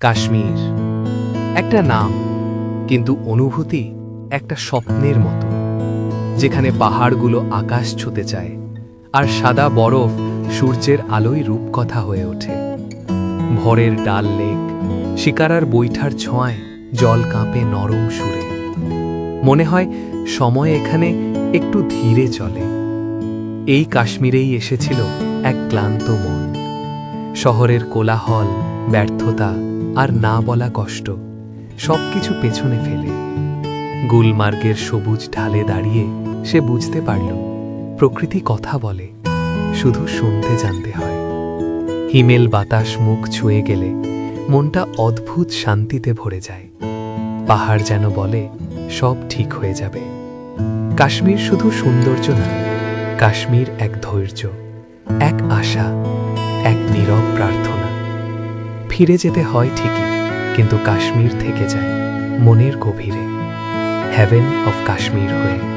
কাশ্মীর। একটা নাম, কিন্তু অনুভূতি একটা স্বপ্নের মতো, যেখানে পাহাড়গুলো আকাশ ছুতে চায় আর সাদা বরফ সূর্যের আলোয় রূপকথা হয়ে ওঠে। ভরের ডাল লেক, শিকারার বৈঠার ছোঁয়ায় জল কাঁপে নরম সুরে। মনে হয় সময় এখানে একটু ধীরে চলে। এই কাশ্মীরেই এসেছিল এক ক্লান্ত মন। শহরের কোলাহল, ব্যর্থতা আর না বলা কষ্ট, সবকিছু পেছনে ফেলে। গুলমার্গের সবুজ ঢালে দাঁড়িয়ে সে বুঝতে পারল, প্রকৃতি কথা বলে, শুধু শুনতে জানতে হয়। হিমেল বাতাস মুখ ছুঁয়ে গেলে মনটা অদ্ভুত শান্তিতে ভরে যায়। পাহাড় যেন বলে, সব ঠিক হয়ে যাবে। কাশ্মীর শুধু সৌন্দর্য না, কাশ্মীর এক ধৈর্য, এক আশা, এক নীরব প্রার্থনা। ফিরে যেতে হয় ঠিকই কিন্তু কাশ্মীর থেকে যায় মনের গভীরে হ্যাভেন অফ কাশ্মীর হয়ে।